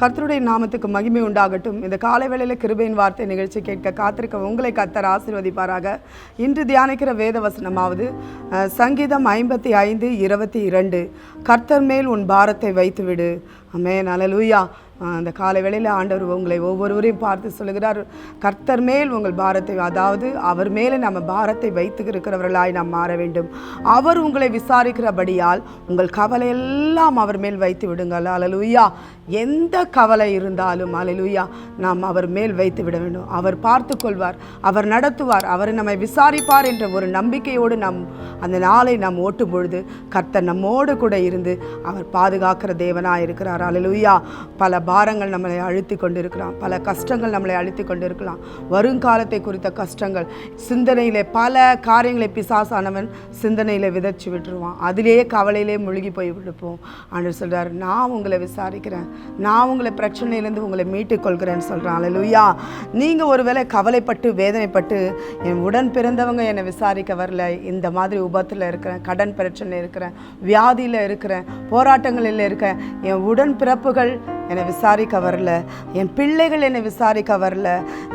கர்த்தருடைய நாமத்துக்கு மகிமை உண்டாகட்டும். இந்த காலை வேளையில் கிருபையின் வார்த்தை நிகழ்ச்சி கேட்க காத்திருக்க உங்களை கர்த்தர் ஆசீர்வதிப்பாராக. இன்று தியானிக்கிற வேத வசனமாவது சங்கீதம் ஐம்பத்தி ஐந்து இருபத்தி இரண்டு. கர்த்தர் மேல் உன் பாரத்தை வைத்துவிடு. அமே அலலூயா அந்த காலை வேளையில் ஆண்டவர் உங்களை ஒவ்வொருவரையும் பார்த்து சொல்லுகிறார். கர்த்தர் மேல் உங்கள் பாரத்தை அதாவது அவர் மேலே நம்ம பாரத்தை வைத்து இருக்கிறவர்களாய் நாம் மாற வேண்டும். அவர் உங்களை விசாரிக்கிறபடியால் உங்கள் கவலை எல்லாம் அவர் மேல் வைத்து விடுங்கள். அலலுயா எந்த கவலை இருந்தாலும் அலலுயா நாம் அவர் மேல் வைத்து விட வேண்டும். அவர் பார்த்து கொள்வார் அவர் நடத்துவார் அவர் நம்மை விசாரிப்பார் என்ற ஒரு நம்பிக்கையோடு நாம் அந்த நாளை நாம் ஓட்டும் பொழுது கர்த்தர் நம்மோடு கூட இருந்து அவர் பாதுகாக்கிற தேவனாக இருக்கிறார். அலலுயா பல பாரங்கள் நம்மளை அழுத்தி கொண்டிருக்கலாம். பல கஷ்டங்கள் நம்மளை அழுத்தி கொண்டிருக்கலாம். வருங்காலத்தை குறித்த கஷ்டங்கள். சிந்தனையிலே பல காரியங்களை பிசாசானவன் சிந்தனையில் விதைச்சு விட்டுருவான். அதிலேயே கவலையிலே மூழ்கி போய் விடுப்போம். ஆண்டு சொல்கிறார் நான் உங்களை விசாரிக்கிறேன். நான் உங்களை பிரச்சனையிலேருந்து உங்களை மீட்டுக்கொள்கிறேன்னு சொல்கிறான் சொல்கிறேன் அலலுயா நீங்கள் ஒருவேளை கவலைப்பட்டு வேதனைப்பட்டு என் உடன் பிறந்தவங்க என்னை விசாரிக்க வரல. இந்த மாதிரி உபத்தில் இருக்கிறேன் கடன் பிரச்சனை இருக்கிறேன் வியாதியில் இருக்கிறேன் போராட்டங்களில் இருக்கேன் என் உடன் பிறப்புகள் என்னை விசாரிக்க வரல. என் பிள்ளைகள் என்னை விசாரிக்க வரல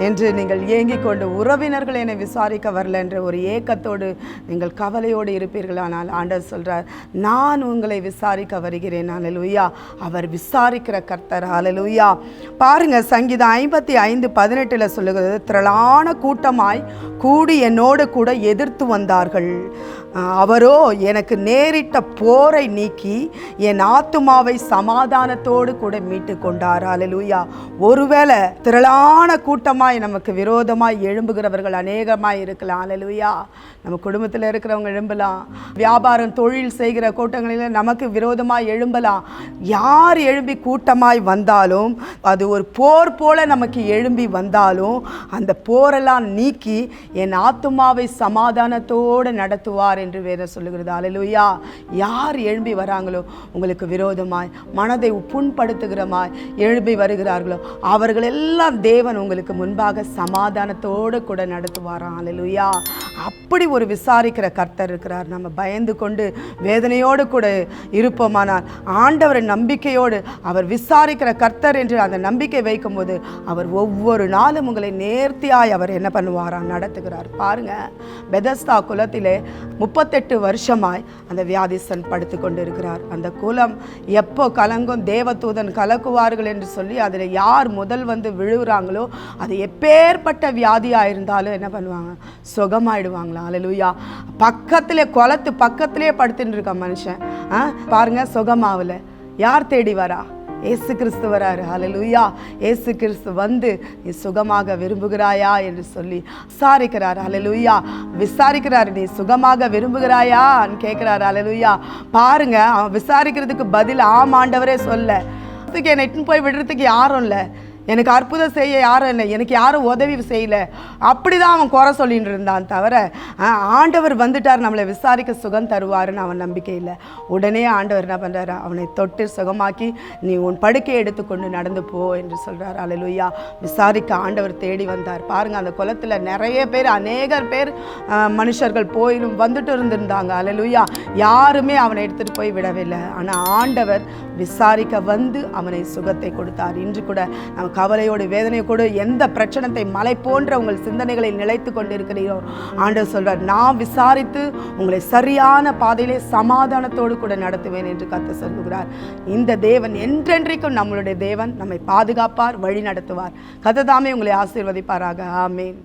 என்று நீங்கள் ஏங்கிக் கொண்டு உறவினர்கள் என்னை விசாரிக்க வரல என்ற ஒரு ஏக்கத்தோடு நீங்கள் கவலையோடு இருப்பீர்கள். ஆனால் ஆண்டவர் சொல்கிறார் நான் உங்களை விசாரிக்க வருகிறேன். அலலுயா அவர் விசாரிக்கிற கர்த்தர். அலலுயா பாருங்கள் சங்கீதம் ஐம்பத்தி ஐந்து பதினெட்டில் சொல்லுகிறது திரளான கூட்டமாய் கூடி என்னோடு கூட எதிர்த்து வந்தார்கள். அவரோ எனக்கு நேரிட்ட போரை நீக்கி என் ஆத்துமாவை சமாதானத்தோடு கூட மீட்டு கொண்டார் அலலூயா ஒருவேளை திரளான கூட்டமாய் நமக்கு விரோதமாய் எழும்புகிறவர்கள் அநேகமாய் இருக்கலாம். அலலூயா நம்ம குடும்பத்தில் இருக்கிறவங்க எழும்பலாம். வியாபாரம் தொழில் செய்கிற கூட்டங்களில் நமக்கு விரோதமாக எழும்பலாம். யார் எழும்பி கூட்டமாய் வந்தாலும் அது ஒரு போர் போல நமக்கு எழும்பி வந்தாலும் அந்த போரெல்லாம் நீக்கி என் ஆத்துமாவை சமாதானத்தோடு நடத்துவார் என்று வேற சொல்லுகிறது. அலலுயா யார் எழும்பி வராங்களோ உங்களுக்கு விரோதமாய் மனதை புண்படுத்துகிற புண்படுத்துகிறமாய் எழுப்பி வருகிறார்களோ அவர்கள் எல்லாம் தேவன் உங்களுக்கு முன்பாக சமாதானத்தோடு கூட நடத்துவாராம். அலலுயா அப்படி ஒரு விசாரிக்கிற கர்த்தர் இருக்கிறார். நம்ம பயந்து கொண்டு வேதனையோடு கூட இருப்போமானால் ஆண்டவர் நம்பிக்கையோடு அவர் விசாரிக்கிற கர்த்தர் என்று அந்த நம்பிக்கை வைக்கும்போது அவர் ஒவ்வொரு நாளும் உங்களை நேர்த்தியாய் அவர் என்ன பண்ணுவாராம் நடத்துகிறார். பாருங்க பெதஸ்தா குலத்திலே முப்பத்தெட்டு வருஷமாய் அந்த வியாதிசன் படுத்து கொண்டு இருக்கிறார் அந்த குலம் எப்போ கலங்கும் தேவதூதன் கலக்குவார்கள் என்று சொல்லி அதில் யார் முதல் வந்து விழுகிறாங்களோ அது எப்பேற்பட்ட வியாதியாக இருந்தாலும் என்ன பண்ணுவாங்க? சுகமாயிடுவாங்களா அலலுயா பக்கத்தில் குளத்து பக்கத்திலே படுத்துட்டு இருக்க மனுஷன். ஆ பாருங்க சுகமாவல. யார் தேடி வரா? ஏசு கிறிஸ்து வராரு. ஹalleluya. ஏசு கிறிஸ்து வந்து நீ சுகமாக விரும்புகிறாயா? என்று சொல்லி விசாரிக்கிறார். ஹalleluya. விசாரிக்கிறார் நீ சுகமாக விரும்புகிறாயான்னு கேட்கிறார். ஹalleluya. பாருங்க அவன் விசாரிக்கிறதுக்கு பதில் ஆம் ஆண்டவரே சொல்ல. என்னை இட்டுன்னு போய் விடுறதுக்கு யாரும் இல்லை. எனக்கு அற்புதம் செய்ய யாரும் இல்லை. எனக்கு யாரும் உதவி செய்யலை. அப்படி தான் அவன் குறை சொல்லிட்டு இருந்தான் தவிர ஆண்டவர் வந்துட்டார். நம்மளை விசாரிக்க சுகம் தருவாருன்னு அவன் நம்பிக்கை இல்லை. உடனே ஆண்டவர் என்ன பண்ணுறாரு அவனை தொட்டு சுகமாக்கி நீ உன் படுக்கையை எடுத்துக்கொண்டு நடந்து போ என்று சொல்கிறார் அலலுயா விசாரிக்க ஆண்டவர் தேடி வந்தார். பாருங்கள் அந்த குளத்தில் நிறைய பேர் அநேகர் பேர் மனுஷர்கள் போயிலும் வந்துட்டு இருந்திருந்தாங்க. அலலுயா யாருமே அவனை எடுத்துகிட்டு போய் விடவில்லை. ஆனால் ஆண்டவர் விசாரிக்க வந்து அவனை சுகத்தை கொடுத்தார். இன்று கூட நமக்கு கவலையோடு வேதனையோடு எந்த பிரச்சனத்தை மலை போன்ற உங்கள் சிந்தனைகளை நிலைத்து கொண்டிருக்கிறீரோ? ஆண்டவர் சொல்றார் நான் விசாரித்து உங்களை சரியான பாதையிலே சமாதானத்தோடு கூட நடத்துவேன் என்று கத்த சொல்லுகிறார். இந்த தேவன் என்றென்றைக்கும் நம்மளுடைய தேவன் நம்மை பாதுகாப்பார் வழி நடத்துவார் கததாமே உங்களை ஆசீர்வதிப்பாராக. ஆமேன்.